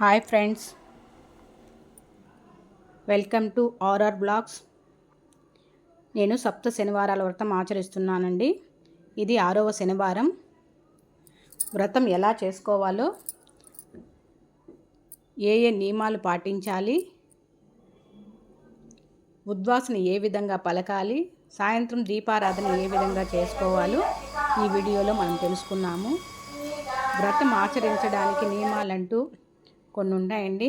Hi friends. Welcome to RR blogs. నేను సప్త శనివారాల వ్రతం ఆచరిస్తున్నానండి. ఇది ఆరవ శనివారం. వ్రతం ఎలా చేసుకోవాలో ఏ ఏ నియమాలు పాటించాలి ఉద్వాసన ఏ విధంగా పలకాలి సాయంత్రం దీపారాధన ఏ విధంగా చేసుకోవాలో ఈ వీడియోలో మనం తెలుసుకున్నాము. వ్రతం ఆచరించడానికి నియమాలంటూ కొన్ని ఉన్నాయండి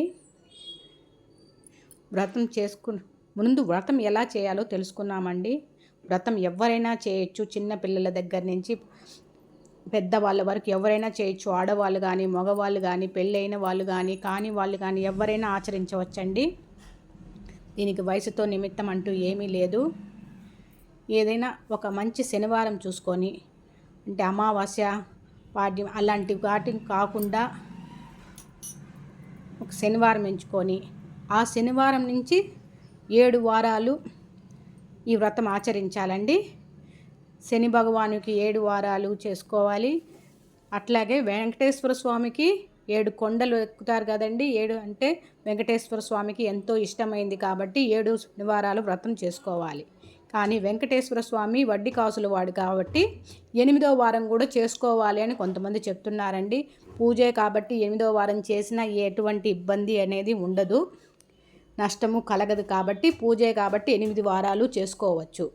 వ్రతం చేసుకు ముందు వ్రతం ఎలా చేయాలో తెలుసుకున్నామండి వ్రతం ఎవరైనా చేయొచ్చు. చిన్న పిల్లల దగ్గర నుంచి పెద్దవాళ్ళ వరకు ఎవరైనా చేయొచ్చు. ఆడవాళ్ళు కానీ మగవాళ్ళు కానీ పెళ్ళైన వాళ్ళు కానీ కాని వాళ్ళు కానీ ఎవరైనా ఆచరించవచ్చండి. దీనికి వయసుతో నిమిత్తం అంటూ ఏమీ లేదు. ఏదైనా ఒక మంచి శనివారం చూసుకొని అంటే అమావాస్య పాడ్యం అలాంటి వాటిని కాకుండా శనివారం ఎంచుకొని ఆ శనివారం నుంచి ఏడు వారాలు ఈ వ్రతం ఆచరించాలండి. శని భగవానుకి ఏడు వారాలు చేసుకోవాలి. అట్లాగే వెంకటేశ్వర స్వామికి ఏడు కొండలు ఎక్కుతారు కదండి. ఏడు అంటే వెంకటేశ్వర స్వామికి ఎంతో ఇష్టమైంది కాబట్టి ఏడు శనివారాలు వ్రతం చేసుకోవాలి. కానీ వెంకటేశ్వర స్వామి వడ్డీ కాసులు వాడు కాబట్టి ఎనిమిదో వారం కూడా చేసుకోవాలి అని కొంతమంది చెప్తున్నారండి. పూజే కాబట్టి ఎనిమిదో వారం చేసినా ఎటువంటి ఇబ్బంది అనేది ఉండదు. నష్టము కలగదు కాబట్టి పూజే కాబట్టి ఎనిమిది వారాలు చేసుకోవచ్చు.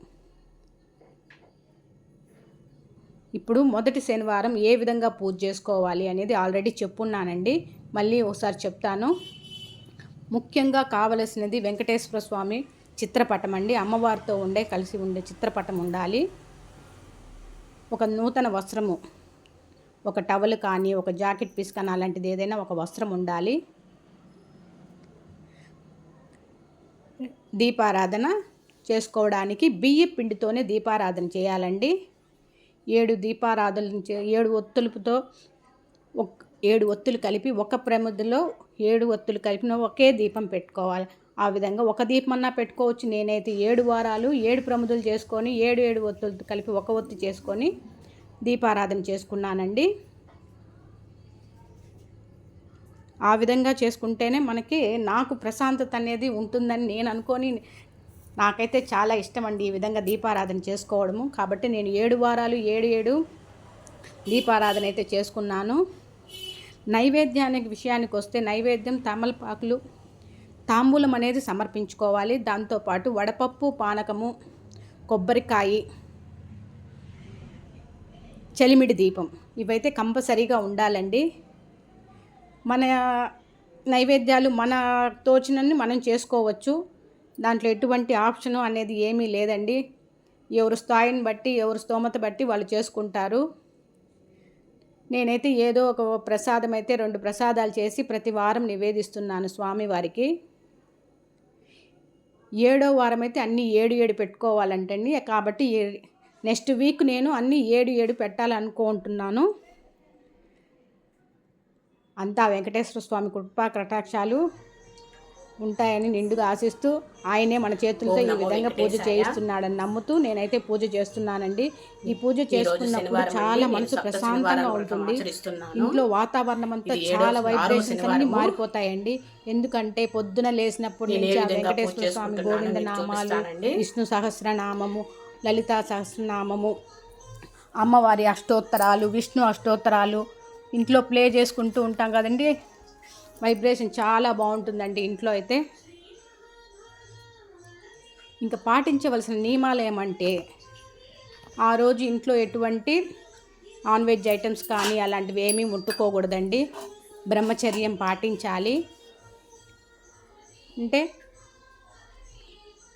ఇప్పుడు మొదటి శనివారం ఏ విధంగా పూజ చేసుకోవాలి అనేది ఆల్రెడీ చెప్పున్నానండి. మళ్ళీ ఒకసారి చెప్తాను. ముఖ్యంగా కావలసినది వెంకటేశ్వర స్వామి చిత్రపటం అండి. అమ్మవారితో ఉండే కలిసి ఉండే చిత్రపటం ఉండాలి. ఒక నూతన వస్త్రము ఒక టవల్ కానీ ఒక జాకెట్ పీస్ కానీ అలాంటిది ఏదైనా ఒక వస్త్రం ఉండాలి. దీపారాధన చేసుకోవడానికి బియ్య పిండితోనే దీపారాధన చేయాలండి. ఏడు దీపారాధనలు చే ఏడు ఒత్తులతో ఒక ఏడు ఒత్తులు కలిపి ఒక ప్రమిదిలో ఏడు ఒత్తులు కలిపిన ఒకే దీపం పెట్టుకోవాలి. ఆ విధంగా ఒక దీపమన్నా పెట్టుకోవచ్చు. నేనైతే ఏడు వారాలు ఏడు ప్రముదులు చేసుకొని ఏడు ఏడు ఒత్తులతో కలిపి ఒక ఒత్తి చేసుకొని దీపారాధన చేసుకున్నానండి. ఆ విధంగా చేసుకుంటేనే మనకి నాకు ప్రశాంతత అనేది ఉంటుందని నేను అనుకొని నాకైతే చాలా ఇష్టం అండి ఈ విధంగా దీపారాధన చేసుకోవడము. కాబట్టి నేను ఏడు వారాలు ఏడు ఏడు దీపారాధన అయితే చేసుకున్నాను. నైవేద్యానికి విషయానికి వస్తే నైవేద్యం తమలపాకులు తాంబూలం అనేది సమర్పించుకోవాలి. దాంతోపాటు వడపప్పు పానకము కొబ్బరికాయ చలిమిడి దీపం ఇవైతే కంపల్సరీగా ఉండాలండి. మన నైవేద్యాలు మన తోచినన్ని మనం చేసుకోవచ్చు. దాంట్లో ఎటువంటి ఆప్షను అనేది ఏమీ లేదండి. ఎవరు స్థాయిని బట్టి ఎవరు స్తోమత బట్టి వాళ్ళు చేసుకుంటారు. నేనైతే ఏదో ఒక ప్రసాదం అయితే రెండు ప్రసాదాలు చేసి ప్రతి వారం నివేదిస్తున్నాను స్వామివారికి. ఏడో వారం అయితే అన్నీ ఏడు ఏడు పెట్టుకోవాలంటండి. కాబట్టి నెక్స్ట్ వీక్ నేను అన్నీ ఏడు ఏడు పెట్టాలనుకుంటున్నాను. అంతా వెంకటేశ్వర స్వామి కృపా కటాక్షాలు. ఉంటాయని నిండుగా ఆశిస్తూ ఆయనే మన చేతులతో ఈ విధంగా పూజ చేయిస్తున్నాడని నమ్ముతూ నేనైతే పూజ చేస్తున్నానండి. ఈ పూజ చేసుకున్నప్పుడు చాలా మనసు ప్రశాంతంగా ఉంటుంది. ఇంట్లో వాతావరణం అంతా చాలా వైబ్రేషన్స్ అన్ని మారిపోతాయండి. ఎందుకంటే పొద్దున లేచినప్పుడు నుంచి ఆ వెంకటేశ్వర స్వామి గోవింద నామాలు విష్ణు సహస్రనామము లలితా సహస్రనామము అమ్మవారి అష్టోత్తరాలు విష్ణు అష్టోత్తరాలు ఇంట్లో ప్లే చేసుకుంటూ ఉంటాం కదండి. వైబ్రేషన్ చాలా బాగుంటుందండి ఇంట్లో అయితే. ఇంకా పాటించవలసిన నియమాలు ఏమంటే ఆ రోజు ఇంట్లో ఎటువంటి నాన్ వెజ్ ఐటమ్స్ కానీ అలాంటివి ఏమీ ముట్టుకోకూడదండి. బ్రహ్మచర్యం పాటించాలి. అంటే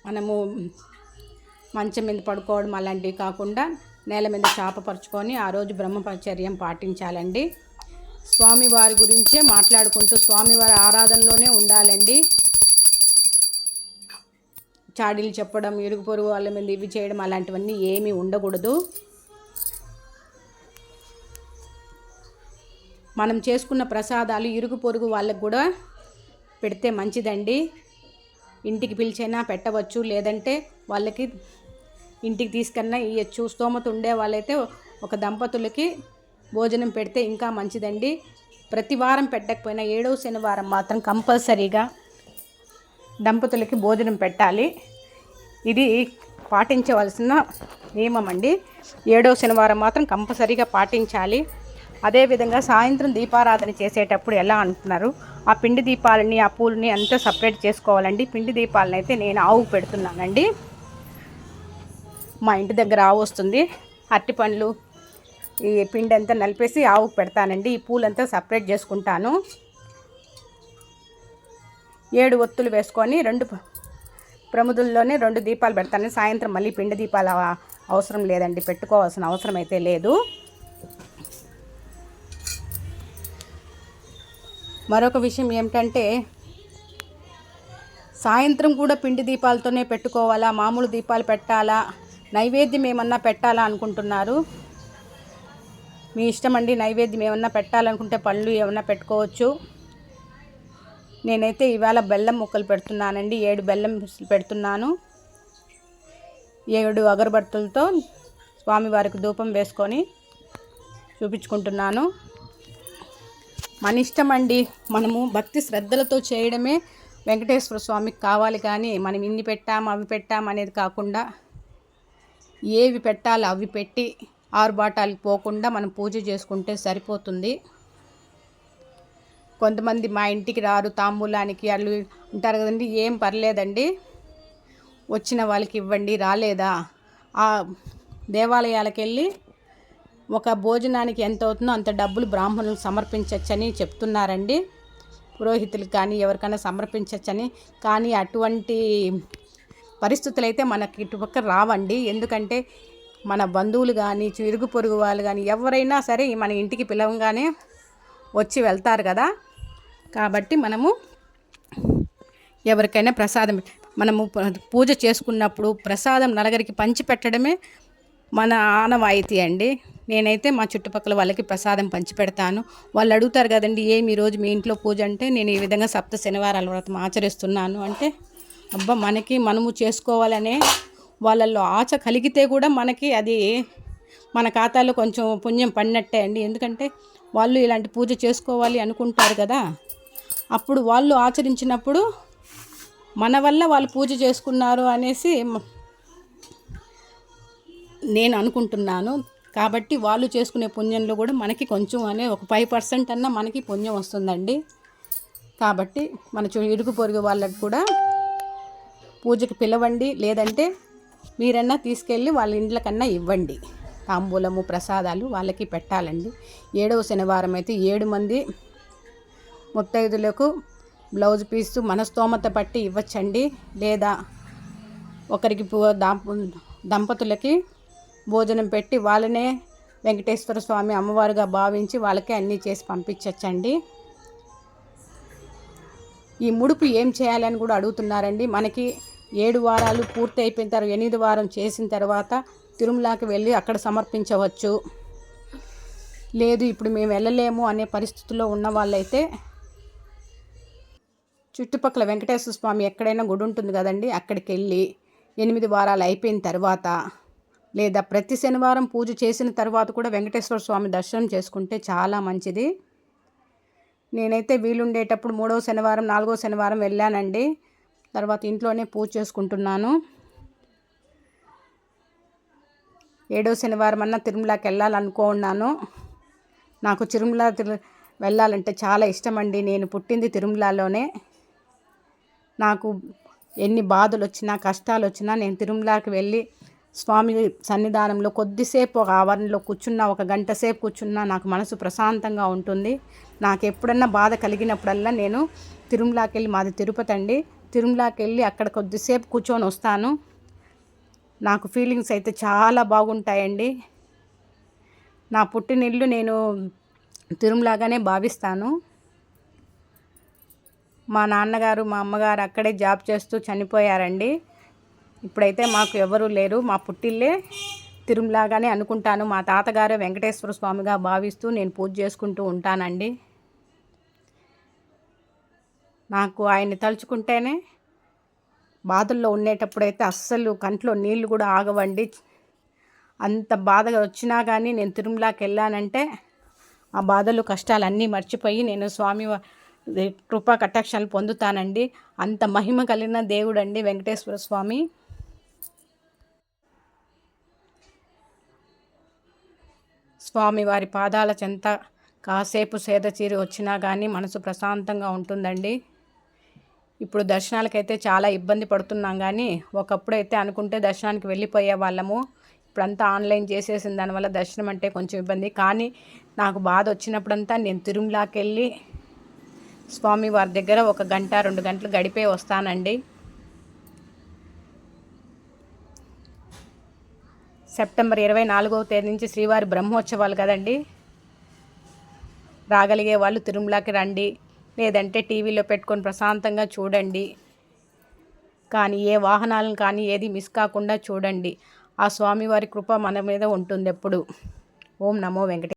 మనము మంచం మీద పడుకోవడం అలాంటివి కాకుండా నేల మీద చాపపరుచుకొని ఆ రోజు బ్రహ్మచర్యం పాటించాలండి. స్వామివారి గురించే మాట్లాడుకుంటూ స్వామివారి ఆరాధనలోనే ఉండాలండి. చాడీలు చెప్పడం ఇరుగు పొరుగు వాళ్ళ మీద ఇవి చేయడం అలాంటివన్నీ ఏమీ ఉండకూడదు. మనం చేసుకున్న ప్రసాదాలు ఇరుగు పొరుగు వాళ్ళకు కూడా పెడితే మంచిదండి. ఇంటికి పిలిచైనా పెట్టవచ్చు లేదంటే వాళ్ళకి ఇంటికి తీసుకన్నా ఇవ్వచ్చు స్తోమత ఉండే వాళ్ళైతే ఒక దంపతులకి భోజనం పెడితే ఇంకా మంచిదండి. ప్రతి వారం పెట్టకపోయినా ఏడవ శనివారం మాత్రం కంపల్సరీగా దంపతులకి భోజనం పెట్టాలి. ఇది పాటించవలసిన నియమం అండి. ఏడవ శనివారం మాత్రం కంపల్సరీగా పాటించాలి. అదేవిధంగా సాయంత్రం దీపారాధన చేసేటప్పుడు ఎలా అంటున్నారు? ఆ పిండి దీపాలని ఆ పూలని అంతా సపరేట్ చేసుకోవాలండి. పిండి దీపాలను అయితే నేను ఆవు పెడుతున్నానండి. మా ఇంటి దగ్గర ఆవు వస్తుంది. అరటి పండ్లు ఈ పిండి అంతా నలిపేసి ఆవుకు పెడతానండి. ఈ పూలంతా సపరేట్ చేసుకుంటాను. ఏడు ఒత్తులు వేసుకొని రెండు ప్రముదుల్లోనే రెండు దీపాలు పెడతాను. సాయంత్రం మళ్ళీ పిండి దీపాలు అవసరం లేదండి. పెట్టుకోవాల్సిన అవసరం అయితే లేదు. మరొక విషయం ఏమిటంటే సాయంత్రం కూడా పిండి దీపాలతోనే పెట్టుకోవాలా? మామూలు దీపాలు పెట్టాలా? నైవేద్యం ఏమన్నా పెట్టాలా అనుకుంటున్నారు? మీ ఇష్టం అండి నైవేద్యం ఏమన్నా పెట్టాలనుకుంటే పళ్ళు ఏమన్నా పెట్టుకోవచ్చు. నేనైతే ఇవాళ బెల్లం ముక్కలు పెడుతున్నానండి ఏడు బెల్లం పెడుతున్నాను. ఏడు అగరబత్తులతో స్వామివారికి ధూపం వేసుకొని చూపించుకుంటున్నాను. మన ఇష్టం అండి మనము భక్తి శ్రద్ధలతో చేయడమే వెంకటేశ్వర స్వామికి కావాలి కానీ మనం ఇన్ని పెట్టాము అవి పెట్టాము అనేది కాకుండా ఏవి పెట్టాలో అవి పెట్టి ఆరుబాటాలకు పోకుండా మనం పూజ చేసుకుంటే సరిపోతుంది. కొంతమంది మా ఇంటికి రారు తాంబూలానికి వాళ్ళు ఉంటారు కదండి ఏం పర్లేదండి. వచ్చిన వాళ్ళకి ఇవ్వండి రాలేదా? ఆ దేవాలయాలకు వెళ్ళి ఒక భోజనానికి ఎంత అవుతుందో అంత డబ్బులు బ్రాహ్మణులకు సమర్పించవచ్చని చెప్తున్నారండి. పురోహితులకు కానీ ఎవరికైనా సమర్పించవచ్చని కానీ అటువంటి పరిస్థితులు అయితే మనకి ఇటుపక్క రావండి. ఎందుకంటే మన బంధువులు కానీ చిరుగు పొరుగు వాళ్ళు కానీ ఎవరైనా సరే మన ఇంటికి పిలవంగానే వచ్చి వెళ్తారు కదా. కాబట్టి మనము ఎవరికైనా ప్రసాదం మనము పూజ చేసుకున్నప్పుడు ప్రసాదం నలుగురికి పంచిపెట్టడమే మన ఆనవాయితీ అండి. నేనైతే మా చుట్టుపక్కల వాళ్ళకి ప్రసాదం పంచిపెడతాను. వాళ్ళు అడుగుతారు కదండి ఏమి ఈరోజు మీ ఇంట్లో పూజ అంటే నేను ఈ విధంగా సప్త శనివారాల వ్రతం ఆచరిస్తున్నాను. అంటే అబ్బా మనకి మనము చేసుకోవాలనే వాళ్ళల్లో ఆశ కలిగితే కూడా మనకి అది మన ఖాతాలో కొంచెం పుణ్యం పడినట్టే అండి. ఎందుకంటే వాళ్ళు ఇలాంటి పూజ చేసుకోవాలి అనుకుంటారు కదా. అప్పుడు వాళ్ళు ఆచరించినప్పుడు మన వల్ల వాళ్ళు పూజ చేసుకున్నారు అనేసి నేను అనుకుంటున్నాను. కాబట్టి వాళ్ళు చేసుకునే పుణ్యంలో కూడా మనకి కొంచెం అనే ఒక ఫైవ్ పర్సెంట్ అన్నా మనకి పుణ్యం వస్తుందండి. కాబట్టి మన ఇరుగు పొరుగు వాళ్ళకి కూడా పూజకి పిలవండి. లేదంటే మీరన్నా తీసుకెళ్ళి వాళ్ళ ఇండ్లకన్నా ఇవ్వండి. తాంబూలము ప్రసాదాలు వాళ్ళకి పెట్టాలండి. ఏడవ శనివారం అయితే ఏడు మంది ముత్తైదులకు బ్లౌజ్ పీసు మనస్తోమత పట్టి ఇవ్వచ్చండి. లేదా ఒకరికి దంపతులకి భోజనం పెట్టి వాళ్ళనే వెంకటేశ్వర స్వామి అమ్మవారుగా భావించి వాళ్ళకే అన్నీ చేసి పంపించచ్చండి. ఈ ముడుపు ఏం చేయాలని కూడా అడుగుతున్నారండి. మనకి ఏడు వారాలు పూర్తి అయిపోయిన తర్వాత ఎనిమిది వారం చేసిన తర్వాత తిరుమలకి వెళ్ళి అక్కడ సమర్పించవచ్చు. లేదు ఇప్పుడు మేము వెళ్ళలేము అనే పరిస్థితుల్లో ఉన్న వాళ్ళైతే చుట్టుపక్కల వెంకటేశ్వర స్వామి ఎక్కడైనా గుడి ఉంటుంది కదండి అక్కడికి వెళ్ళి ఎనిమిది వారాలు అయిపోయిన తర్వాత లేదా ప్రతి శనివారం పూజ చేసిన తర్వాత కూడా వెంకటేశ్వర స్వామి దర్శనం చేసుకుంటే చాలా మంచిది. నేనైతే వీలుండేటప్పుడు మూడవ శనివారం నాలుగో శనివారం వెళ్ళానండి. తర్వాత ఇంట్లోనే పూజ చేసుకుంటున్నాను. ఏడో శనివారం అన్న తిరుమలకి వెళ్ళాలనుకున్నాను నాకు తిరుమల వెళ్ళాలంటే చాలా ఇష్టం అండి నేను పుట్టింది తిరుమలలోనే. నాకు ఎన్ని బాధలు వచ్చినా కష్టాలు వచ్చినా నేను తిరుమలకి వెళ్ళి స్వామి సన్నిధానంలో కొద్దిసేపు ఒక ఆవరణలో కూర్చున్నా ఒక గంట సేపు కూర్చున్నా నాకు మనసు ప్రశాంతంగా ఉంటుంది. నాకు ఎప్పుడన్నా బాధ కలిగినప్పుడల్లా నేను తిరుమలకి వెళ్ళి మాది తిరుపతి అండి తిరుమలకి వెళ్ళి అక్కడ కొద్దిసేపు కూర్చొని వస్తాను. నాకు ఫీలింగ్స్ అయితే చాలా బాగుంటాయండి. నా పుట్టినిల్లు నేను తిరుమలాగానే భావిస్తాను. మా నాన్నగారు మా అమ్మగారు అక్కడే జాబ్ చేస్తూ చనిపోయారండి. ఇప్పుడైతే మాకు ఎవరు లేరు. మా పుట్టిల్లే తిరుమలాగానే అనుకుంటాను. మా తాతగారు వెంకటేశ్వర స్వామిగా భావిస్తూ నేను పూజ చేసుకుంటూ ఉంటానండి. నాకు ఆయన్ని తలుచుకుంటేనే బాధల్లో ఉండేటప్పుడైతే అస్సలు కంట్లో నీళ్ళు కూడా ఆగవండి. అంత బాధగా వచ్చినా కానీ నేను తిరుమలకి వెళ్ళానంటే ఆ బాధలు కష్టాలు అన్నీ మర్చిపోయి నేను స్వామి కృపా కటాక్షాలు పొందుతానండి. అంత మహిమ కలిగిన దేవుడు అండి వెంకటేశ్వర స్వామి. స్వామి వారి పాదాల చెంత కాసేపు సేద చీరి వచ్చినా కానీ మనసు ప్రశాంతంగా ఉంటుందండి. ఇప్పుడు దర్శనాలకైతే చాలా ఇబ్బంది పడుతున్నాం కానీ ఒకప్పుడు అయితే అనుకుంటే దర్శనానికి వెళ్ళిపోయే వాళ్ళము. ఇప్పుడంతా ఆన్లైన్ చేసేసిన దానివల్ల దర్శనం అంటే కొంచెం ఇబ్బంది. కానీ నాకు బాధ వచ్చినప్పుడంతా నేను తిరుమలకి వెళ్ళి స్వామి వారి దగ్గర ఒక గంట రెండు గంటలు గడిపే వస్తానండి. సెప్టెంబర్ ఇరవై నాలుగవ తేదీ నుంచి శ్రీవారి బ్రహ్మోత్సవాలు కదండి. రాగలిగే వాళ్ళు తిరుమలకి రండి. లేదంటే టీవీలో పెట్టుకొని ప్రశాంతంగా చూడండి. కానీ ఏ వాహనాలను కానీ ఏది మిస్ కాకుండా చూడండి. ఆ స్వామివారి కృప మన మీద ఉంటుంది ఎప్పుడు ఓం నమో వెంకటే